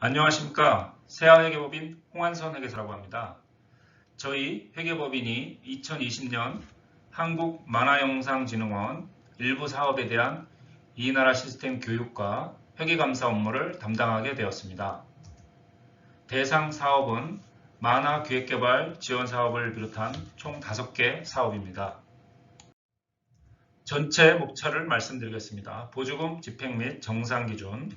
안녕하십니까. 세아회계법인 홍한선 회계사라고 합니다. 저희 회계법인이 2020년 한국만화영상진흥원 일부 사업에 대한 이 나라 시스템 교육과 회계감사 업무를 담당하게 되었습니다. 대상 사업은 만화 기획개발 지원 사업을 비롯한 총 5개 사업입니다. 전체 목차를 말씀드리겠습니다. 보조금 집행 및 정상 기준,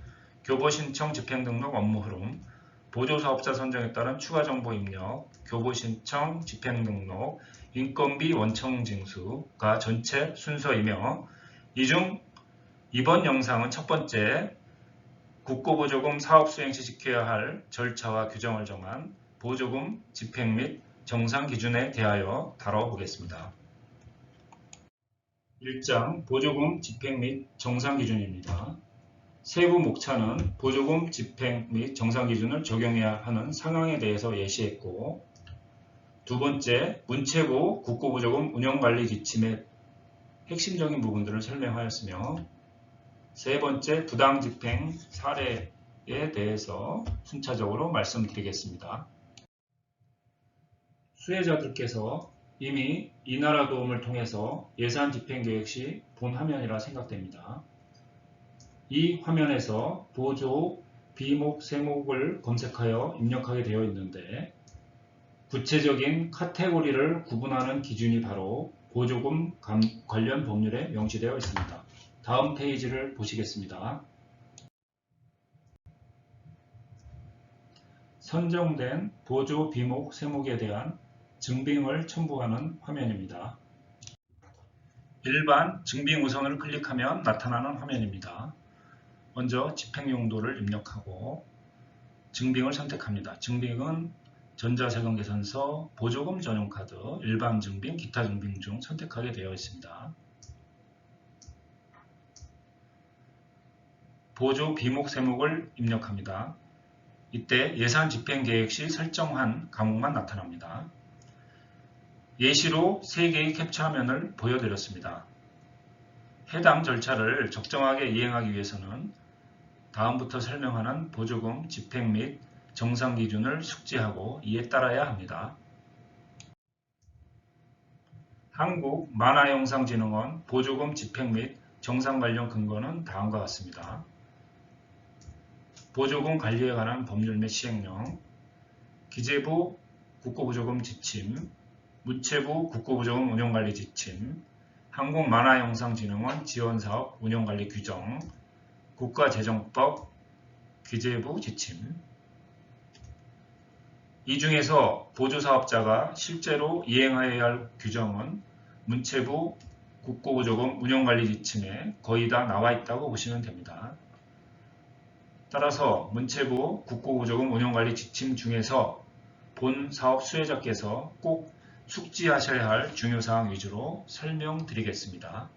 교보 신청 집행 등록 업무 흐름, 보조사업자 선정에 따른 추가 정보 입력, 교보 신청 집행 등록, 인건비 원청 징수가 전체 순서이며 이 중 이번 영상은 첫 번째 국고보조금 사업 수행 시 지켜야 할 절차와 규정을 정한 보조금 집행 및 정상 기준에 대하여 다뤄보겠습니다. 1장 보조금 집행 및 정상 기준입니다. 세부 목차는 보조금 집행 및 정상 기준을 적용해야 하는 상황에 대해서 예시했고 두 번째 문체부 국고보조금 운영관리 지침의 핵심적인 부분들을 설명하였으며 세 번째 부당 집행 사례에 대해서 순차적으로 말씀드리겠습니다. 수혜자들께서 이미 이 나라 도움을 통해서 예산 집행 계획 시 본 화면이라 생각됩니다. 이 화면에서 보조 비목 세목을 검색하여 입력하게 되어 있는데 구체적인 카테고리를 구분하는 기준이 바로 보조금 관련 법률에 명시되어 있습니다. 다음 페이지를 보시겠습니다. 선정된 보조 비목 세목에 대한 증빙을 첨부하는 화면입니다. 일반 증빙 우선을 클릭하면 나타나는 화면입니다. 먼저 집행 용도를 입력하고 증빙을 선택합니다. 증빙은 전자세금 계산서, 보조금 전용카드, 일반 증빙, 기타 증빙 중 선택하게 되어 있습니다. 보조 비목 세목을 입력합니다. 이때 예산 집행 계획 시 설정한 과목만 나타납니다. 예시로 3개의 캡처 화면을 보여드렸습니다. 해당 절차를 적정하게 이행하기 위해서는 다음부터 설명하는 보조금 집행 및 정상 기준을 숙지하고 이에 따라야 합니다. 한국만화영상진흥원 보조금 집행 및 정상 관련 근거는 다음과 같습니다. 보조금 관리에 관한 법률 및 시행령, 기재부 국고보조금 지침, 무체부 국고보조금 운영관리 지침, 한국만화영상진흥원 지원사업 운영관리 규정, 국가재정법, 기재부 지침 이 중에서 보조사업자가 실제로 이행하여야 할 규정은 문체부 국고보조금 운영관리 지침에 거의 다 나와 있다고 보시면 됩니다. 따라서 문체부 국고보조금 운영관리 지침 중에서 본 사업 수혜자께서 꼭 숙지하셔야 할 중요사항 위주로 설명드리겠습니다.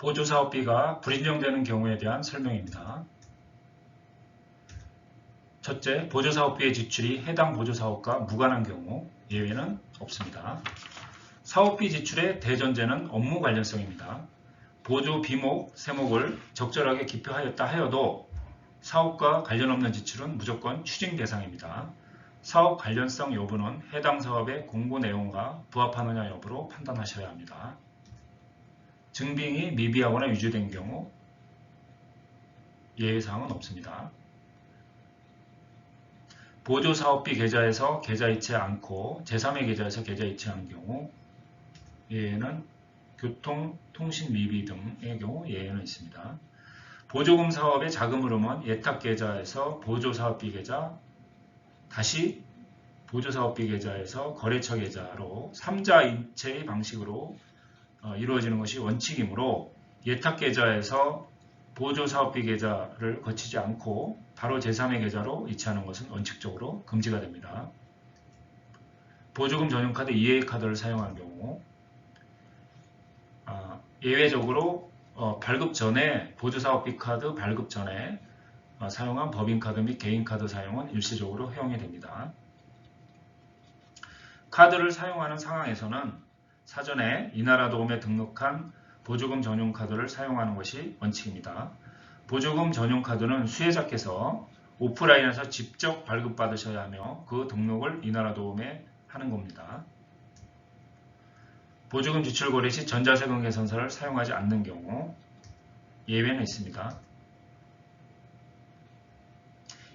보조사업비가 불인정되는 경우에 대한 설명입니다. 첫째, 보조사업비의 지출이 해당 보조사업과 무관한 경우 예외는 없습니다. 사업비 지출의 대전제는 업무 관련성입니다. 보조 비목, 세목을 적절하게 기표하였다 하여도 사업과 관련 없는 지출은 무조건 추징 대상입니다. 사업 관련성 여부는 해당 사업의 공고 내용과 부합하느냐 여부로 판단하셔야 합니다. 증빙이 미비하거나 위조된 경우 예외사항은 없습니다. 보조사업비 계좌에서 계좌이체 않고 제3의 계좌에서 계좌이체한 경우 예외는 교통, 통신 미비 등의 경우 예외는 있습니다. 보조금 사업의 자금 흐름은 예탁 계좌에서 보조사업비 계좌, 다시 보조사업비 계좌에서 거래처 계좌로 3자 인체의 방식으로 어, 이루어지는 것이 원칙이므로 예탁계좌에서 보조사업비 계좌를 거치지 않고 바로 제3의 계좌로 이체하는 것은 원칙적으로 금지가 됩니다. 보조금 전용카드 EA 카드를 사용한 경우 아, 예외적으로 어, 발급 전에 보조사업비 카드 발급 전에 어, 사용한 법인카드 및 개인카드 사용은 일시적으로 허용이 됩니다. 카드를 사용하는 상황에서는 사전에 이 나라 도움에 등록한 보조금 전용 카드를 사용하는 것이 원칙입니다. 보조금 전용 카드는 수혜자께서 오프라인에서 직접 발급받으셔야 하며 그 등록을 이 나라 도움에 하는 겁니다. 보조금 지출 거래 시 전자세금 계산서를 사용하지 않는 경우 예외는 있습니다.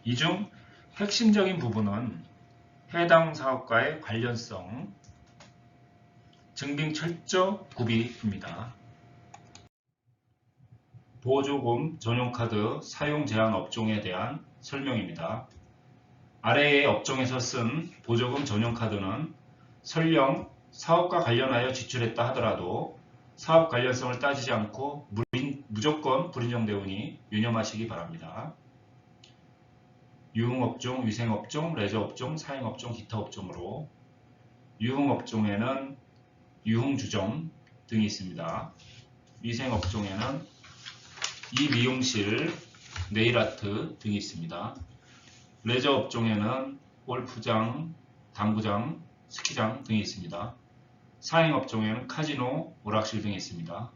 이 중 핵심적인 부분은 해당 사업과의 관련성, 증빙 철저 구비입니다. 보조금 전용카드 사용 제한 업종에 대한 설명입니다. 아래의 업종에서 쓴 보조금 전용카드는 설령 사업과 관련하여 지출했다 하더라도 사업 관련성을 따지지 않고 무조건 불인정되오니 유념하시기 바랍니다. 유흥업종, 위생업종, 레저업종, 사행업종, 기타 업종으로 유흥업종에는 유흥주점 등이 있습니다. 위생업종에는 이 미용실, 네일아트 등이 있습니다. 레저 업종에는 골프장, 당구장, 스키장 등이 있습니다. 사행 업종에는 카지노, 오락실 등이 있습니다.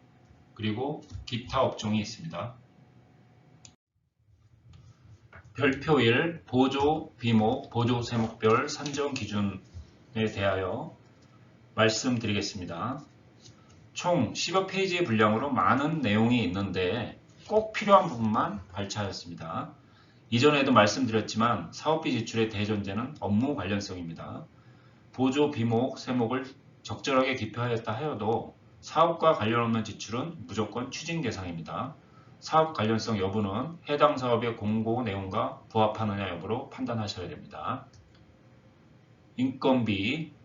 그리고 기타 업종이 있습니다. 별표 1 보조 비목, 보조 세목별 산정 기준에 대하여 말씀드리겠습니다. 총 10여 페이지의 분량으로 많은 내용이 있는데 꼭 필요한 부분만 발췌하였습니다. 이전에도 말씀드렸지만 사업비 지출의 대전제는 업무 관련성입니다. 보조 비목, 세목을 적절하게 기표하였다 하여도 사업과 관련 없는 지출은 무조건 추진 대상입니다. 사업 관련성 여부는 해당 사업의 공고 내용과 부합하느냐 여부로 판단하셔야 됩니다. 인건비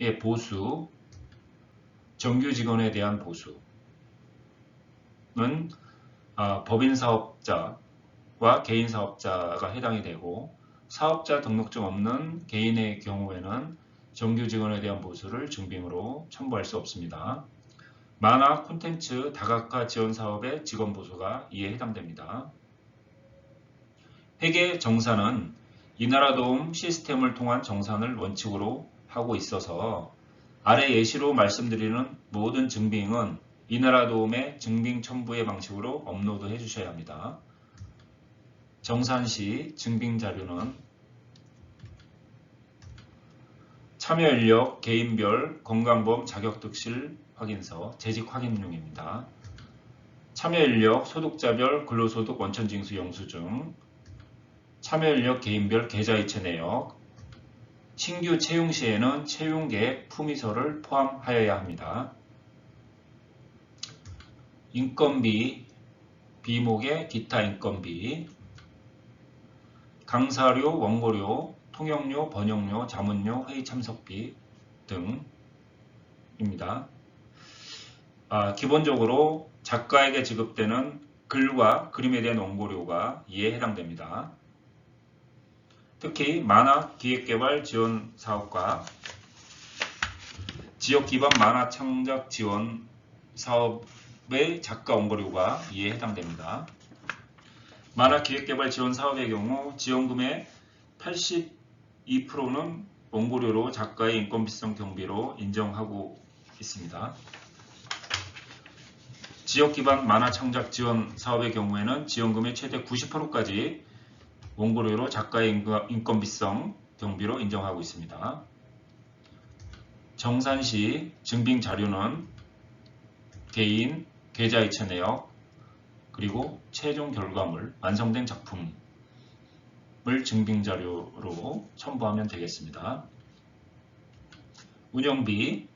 의 보수, 정규 직원에 대한 보수는 아, 법인 사업자와 개인 사업자가 해당이 되고 사업자 등록증 없는 개인의 경우에는 정규 직원에 대한 보수를 증빙으로 첨부할 수 없습니다. 만화 콘텐츠 다각화 지원 사업의 직원 보수가 이에 해당됩니다. 회계 정산은 이 나라 도움 시스템을 통한 정산을 원칙으로 하고 있어서 아래 예시로 말씀드리는 모든 증빙은 이 나라 도움의 증빙 첨부의 방식으로 업로드 해 주셔야 합니다. 정산 시 증빙 자료는 참여 인력, 개인별, 건강보험 자격득실 확인서, 재직 확인용입니다. 참여 인력, 소득자별, 근로소득 원천징수 영수증, 참여 인력, 개인별 계좌이체 내역, 신규 채용 시에는 채용 계획 품위서를 포함하여야 합니다. 인건비, 비목의 기타 인건비, 강사료, 원고료, 통역료, 번역료, 자문료, 회의 참석비 등입니다. 아, 기본적으로 작가에게 지급되는 글과 그림에 대한 원고료가 이에 해당됩니다. 특히 만화 기획개발 지원 사업과 지역 기반 만화 창작 지원 사업의 작가 원고료가 이에 해당됩니다. 만화 기획개발 지원 사업의 경우 지원금의 82%는 원고료로 작가의 인건비성 경비로 인정하고 있습니다. 지역 기반 만화 창작 지원 사업의 경우에는 지원금의 최대 90%까지 원고료로 작가의 인건비성 경비로 인정하고 있습니다. 정산시 증빙 자료는 개인, 계좌이체 내역, 그리고 최종 결과물, 완성된 작품을 증빙 자료로 첨부하면 되겠습니다. 운영비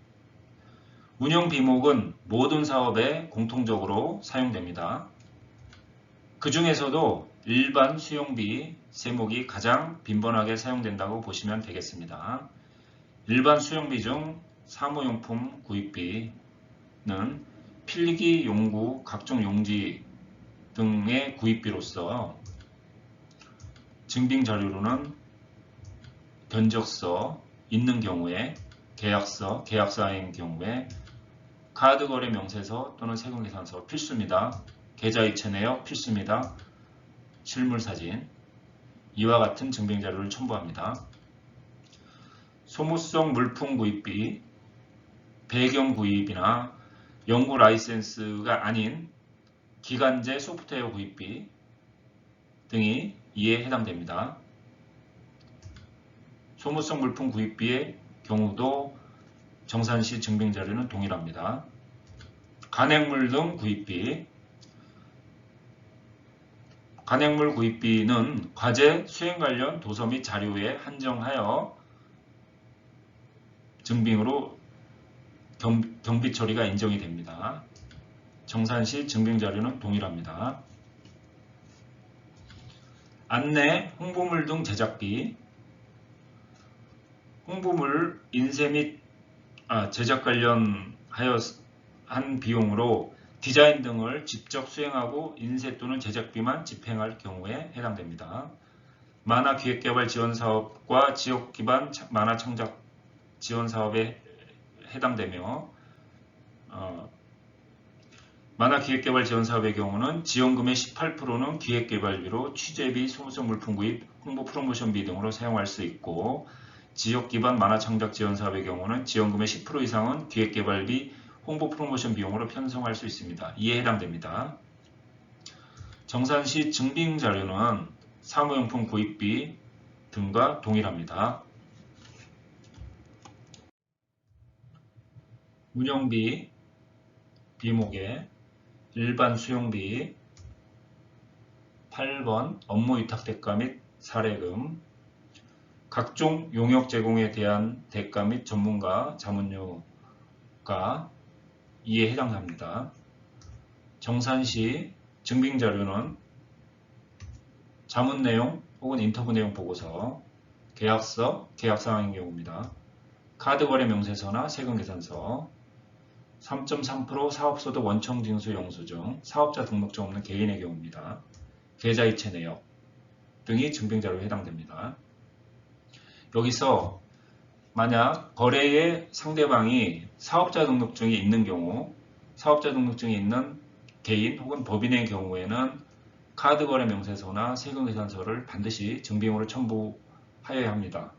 운영 비목은 모든 사업에 공통적으로 사용됩니다. 그 중에서도 일반 수용비 세목이 가장 빈번하게 사용된다고 보시면 되겠습니다. 일반 수용비 중 사무용품 구입비는 필기 용구, 각종 용지 등의 구입비로서 증빙 자료로는 견적서 있는 경우에 계약서, 계약서인 경우에 카드 거래 명세서 또는 세금 계산서 필수입니다. 계좌이체 내역 필수입니다. 실물 사진 이와 같은 증빙 자료를 첨부합니다. 소모성 물품 구입비, 배경 구입이나 연구 라이센스가 아닌 기간제 소프트웨어 구입비 등이 이에 해당됩니다. 소모성 물품 구입비의 경우도 정산시 증빙 자료는 동일합니다. 간행물 등 구입비 간행물 구입비는 과제 수행 관련 도서 및 자료에 한정하여 증빙으로 경, 경비 처리가 인정이 됩니다. 정산시 증빙 자료는 동일합니다. 안내, 홍보물 등 제작비 홍보물 인쇄 및 아, 제작 관련하여 한 비용으로 디자인 등을 직접 수행하고 인쇄 또는 제작비만 집행할 경우에 해당됩니다. 만화 기획개발 지원 사업과 지역 기반 만화 창작 지원 사업에 해당되며 어, 만화 기획개발 지원 사업의 경우는 지원금의 18%는 기획개발비로 취재비, 소모성 물품 구입, 홍보 프로모션비 등으로 사용할 수 있고 지역 기반 만화 창작 지원 사업의 경우는 지원금의 10% 이상은 기획개발비, 홍보 프로모션 비용으로 편성할 수 있습니다. 이에 해당됩니다. 정산시 증빙 자료는 사무용품 구입비 등과 동일합니다. 운영비, 비목에 일반 수용비 8번 업무 위탁 대가 및 사례금 각종 용역 제공에 대한 대가 및 전문가 자문료가 이에 해당합니다. 정산시 증빙 자료는 자문 내용 혹은 인터뷰 내용 보고서, 계약서, 계약 사항인 경우입니다. 카드 거래 명세서나 세금 계산서, 3.3% 사업소득 원청 징수 영수 증, 사업자 등록증 없는 개인의 경우입니다. 계좌이체 내역 등이 증빙 자료에 해당됩니다. 여기서 만약 거래의 상대방이 사업자 등록증이 있는 경우 사업자 등록증이 있는 개인 혹은 법인의 경우에는 카드 거래 명세서나 세금 계산서를 반드시 증빙으로 첨부하여야 합니다.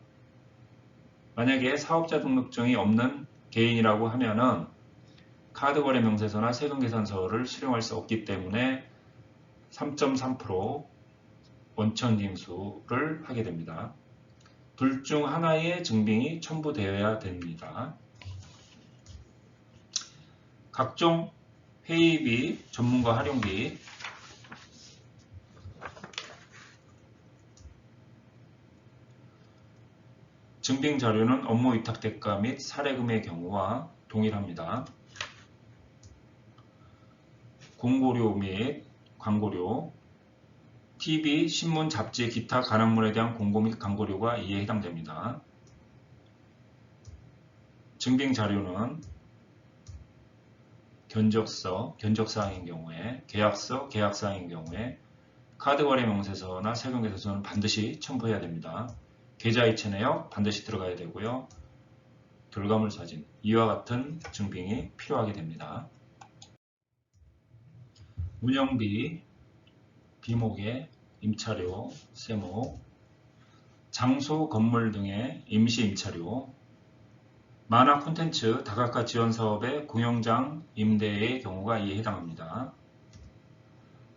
만약에 사업자 등록증이 없는 개인이라고 하면은 카드 거래 명세서나 세금 계산서를 수령할 수 없기 때문에 3.3% 원천 징수를 하게 됩니다. 둘 중 하나의 증빙이 첨부되어야 됩니다. 각종 회의비, 전문가 활용비, 증빙 자료는 업무 위탁 대가 및 사례금의 경우와 동일합니다. 공고료 및 광고료, TV, 신문, 잡지, 기타 간악물에 대한 공고 및 광고료가 이에 해당됩니다. 증빙 자료는 견적서, 견적사항인 경우에, 계약서, 계약사항인 경우에, 카드 거래 명세서나 세금 계산서는 반드시 첨부해야 됩니다. 계좌이체 내역 반드시 들어가야 되고요. 결과물 사진, 이와 같은 증빙이 필요하게 됩니다. 운영비, 비목의 임차료, 세목, 장소, 건물 등의 임시 임차료, 만화 콘텐츠 다각화 지원 사업의 공연장 임대의 경우가 이에 해당합니다.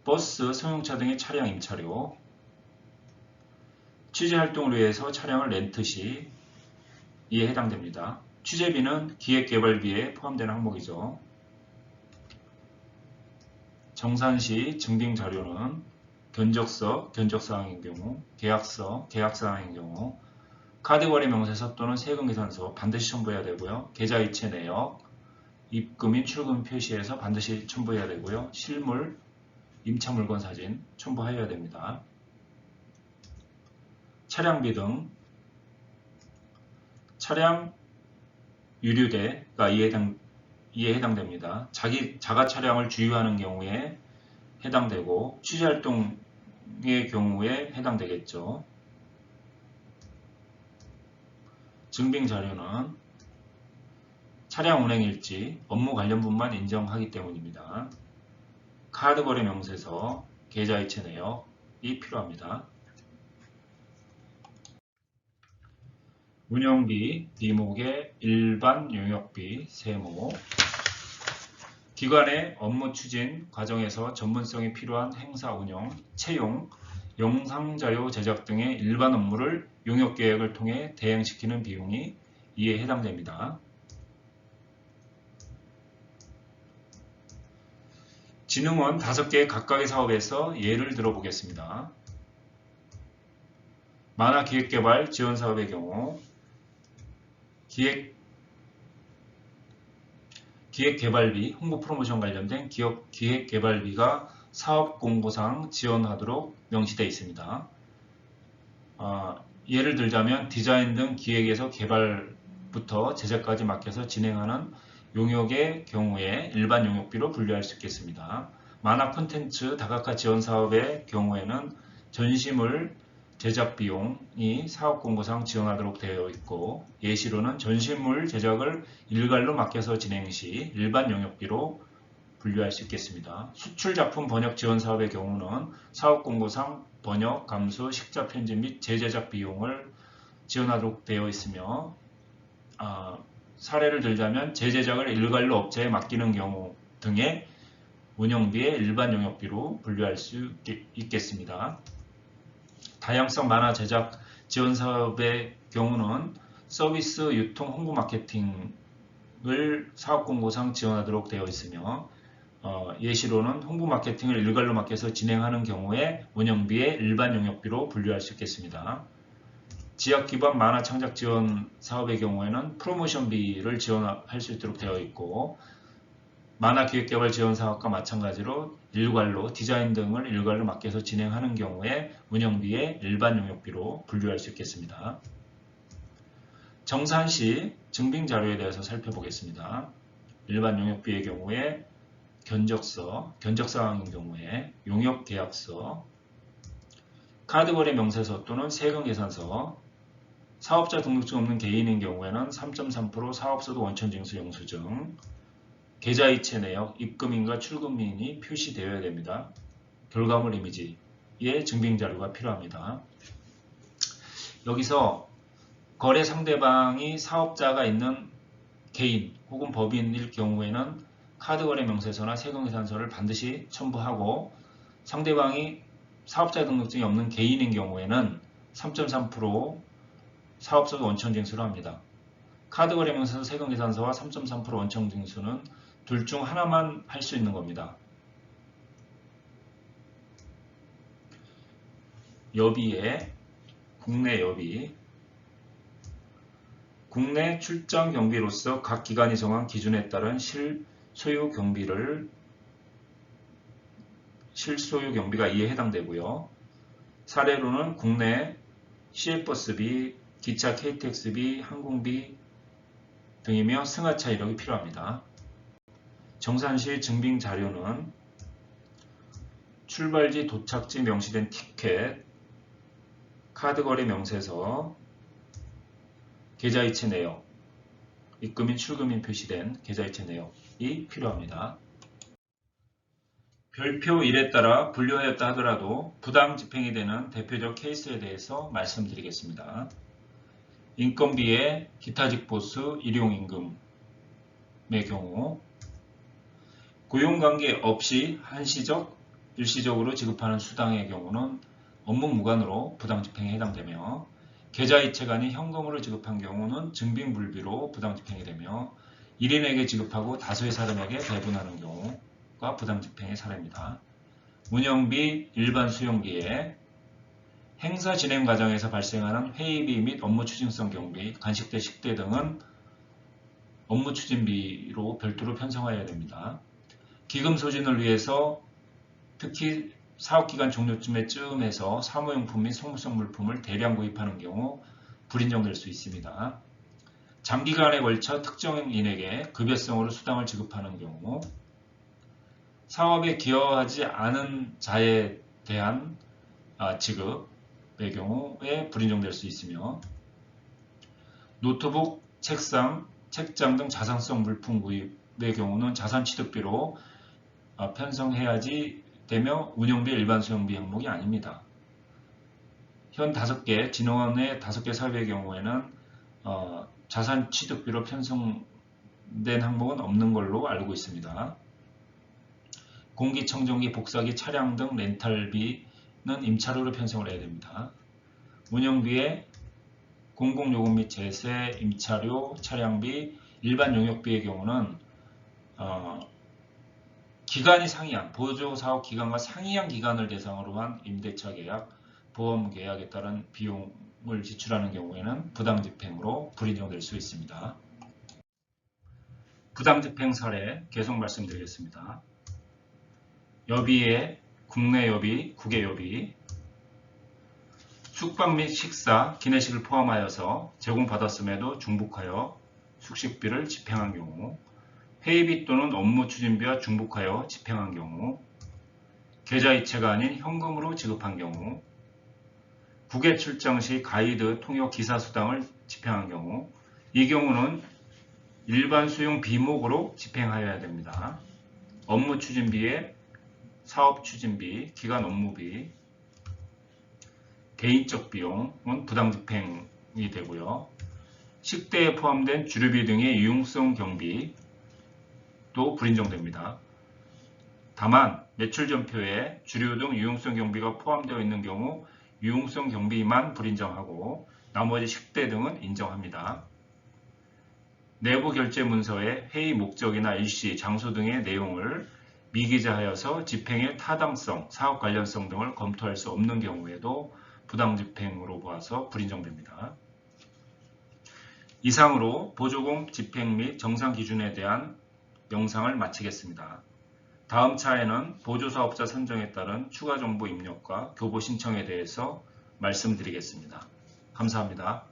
버스, 승용차 등의 차량 임차료, 취재 활동을 위해서 차량을 렌트 시 이에 해당됩니다. 취재비는 기획개발비에 포함되는 항목이죠. 정산 시 증빙 자료는 견적서, 견적사항인 경우, 계약서, 계약사항인 경우, 카드거래 명세서 또는 세금 계산서 반드시 첨부해야 되고요. 계좌이체 내역, 입금인 출금 표시에서 반드시 첨부해야 되고요. 실물, 임차 물건 사진 첨부해야 됩니다. 차량비 등 차량 유류대가 이에 해당, 이에 해당됩니다. 자기 자가 차량을 주유하는 경우에 해당되고 취재활동 의 경우에 해당되겠죠. 증빙 자료는 차량 운행일지, 업무 관련분만 인정하기 때문입니다. 카드 거래 명세서, 계좌이체 내역이 필요합니다. 운영비, 비목의 일반 용역비, 세모, 기관의 업무 추진 과정에서 전문성이 필요한 행사 운영, 채용, 영상 자료 제작 등의 일반 업무를 용역 계획을 통해 대행시키는 비용이 이에 해당됩니다. 진흥원 5개 각각의 사업에서 예를 들어보겠습니다. 만화 기획개발 지원 사업의 경우 기획 기획개발비, 홍보 프로모션 관련된 기업 기획개발비가 사업 공고상 지원하도록 명시되어 있습니다. 어, 예를 들자면 디자인 등 기획에서 개발부터 제작까지 맡겨서 진행하는 용역의 경우에 일반 용역비로 분류할 수 있겠습니다. 만화 콘텐츠 다각화 지원 사업의 경우에는 전시물 제작 비용이 사업 공고상 지원하도록 되어 있고 예시로는 전시물 제작을 일괄로 맡겨서 진행 시 일반 용역비로 분류할 수 있겠습니다. 수출 작품 번역 지원 사업의 경우는 사업 공고상 번역, 감수, 식자 편집 및 재제작 비용을 지원하도록 되어 있으며 아, 사례를 들자면 재제작을 일괄로 업체에 맡기는 경우 등의 운영비의 일반 용역비로 분류할 수 있겠습니다. 다양성 만화 제작 지원 사업의 경우는 서비스 유통 홍보 마케팅을 사업 공고상 지원하도록 되어 있으며 어, 예시로는 홍보 마케팅을 일괄로 맡겨서 진행하는 경우에 운영비의 일반 용역비로 분류할 수 있겠습니다. 지역 기반 만화 창작 지원 사업의 경우에는 프로모션비를 지원할 수 있도록 되어 있고 만화 기획개발 지원 사업과 마찬가지로 일괄로 디자인 등을 일괄로 맡겨서 진행하는 경우에 운영비의 일반 용역비로 분류할 수 있겠습니다. 정산시 증빙 자료에 대해서 살펴보겠습니다. 일반 용역비의 경우에 견적서, 견적사항인 경우에 용역계약서, 카드거래 명세서 또는 세금계산서, 사업자 등록증 없는 개인인 경우에는 3.3% 사업소득 원천징수 영수증, 계좌이체 내역, 입금인과 출금인이 표시되어야 됩니다. 결과물 이미지의 증빙자료가 필요합니다. 여기서 거래 상대방이 사업자가 있는 개인 혹은 법인일 경우에는 카드거래 명세서나 세금계산서를 반드시 첨부하고 상대방이 사업자 등록증이 없는 개인인 경우에는 3.3% 사업소득 원천 징수를 합니다. 카드거래 명세서 세금계산서와 3.3% 원천 징수는 둘 중 하나만 할 수 있는 겁니다. 여비에 국내 여비 국내 출장 경비로서 각 기관이 정한 기준에 따른 실소유 경비를 실소유 경비가 이에 해당되고요. 사례로는 국내 시외버스비, 기차 KTX비, 항공비 등이며 승하차 이력이 필요합니다. 정산시 증빙 자료는 출발지 도착지 명시된 티켓, 카드 거래 명세서, 계좌이체 내역, 입금인 출금인 표시된 계좌이체 내역이 필요합니다. 별표 1에 따라 분류하였다 하더라도 부당 집행이 되는 대표적 케이스에 대해서 말씀드리겠습니다. 인건비의 기타 직보수 일용임금의 경우 고용관계 없이 한시적, 일시적으로 지급하는 수당의 경우는 업무 무관으로 부당집행에 해당되며 계좌이체가 아닌 현금으로 지급한 경우는 증빙불비로 부당집행이 되며 1인에게 지급하고 다수의 사람에게 배분하는 경우가 부당집행의 사례입니다. 운영비, 일반 수용비에 행사 진행 과정에서 발생하는 회의비 및 업무 추진성 경비, 간식대, 식대 등은 업무 추진비로 별도로 편성하여야 됩니다. 기금 소진을 위해서 특히 사업기간 종료쯤에 쯤에서 사무용품 및 소모성 물품을 대량 구입하는 경우 불인정될 수 있습니다. 장기간에 걸쳐 특정인에게 급여성으로 수당을 지급하는 경우 사업에 기여하지 않은 자에 대한 아, 지급의 경우에 불인정될 수 있으며 노트북, 책상, 책장 등 자산성 물품 구입의 경우는 자산취득비로 어, 편성해야지 되며 운영비 일반 수용비 항목이 아닙니다. 현 5개, 진흥원의 5개 사업의 경우에는 어, 자산 취득비로 편성된 항목은 없는 걸로 알고 있습니다. 공기청정기, 복사기, 차량 등 렌탈비는 임차료로 편성을 해야 됩니다. 운영비에 공공요금 및 제세, 임차료, 차량비, 일반 용역비의 경우는 어, 기간이 상이한 보조 사업 기간과 상이한 기간을 대상으로 한 임대차 계약, 보험 계약에 따른 비용을 지출하는 경우에는 부당 집행으로 불인정될 수 있습니다. 부당 집행 사례 계속 말씀드리겠습니다. 여비에 국내 여비, 국외 여비, 숙박 및 식사, 기내식을 포함하여서 제공받았음에도 중복하여 숙식비를 집행한 경우, 회의비 또는 업무 추진비와 중복하여 집행한 경우, 계좌이체가 아닌 현금으로 지급한 경우, 국외 출장 시 가이드, 통역, 기사 수당을 집행한 경우, 이 경우는 일반 수용 비목으로 집행하여야 됩니다. 업무 추진비에 사업 추진비, 기간 업무비, 개인적 비용은 부당 집행이 되고요. 식대에 포함된 주류비 등의 유용성 경비 도 불인정됩니다. 다만 매출 전표에 주류 등 유용성 경비가 포함되어 있는 경우 유용성 경비만 불인정하고 나머지 식대 등은 인정합니다. 내부 결제 문서에 회의 목적이나 일시, 장소 등의 내용을 미기재하여서 집행의 타당성, 사업 관련성 등을 검토할 수 없는 경우에도 부당 집행으로 보아서 불인정됩니다. 이상으로 보조금 집행 및 정상 기준에 대한 영상을 마치겠습니다. 다음 차에는 보조사업자 선정에 따른 추가 정보 입력과 교보 신청에 대해서 말씀드리겠습니다. 감사합니다.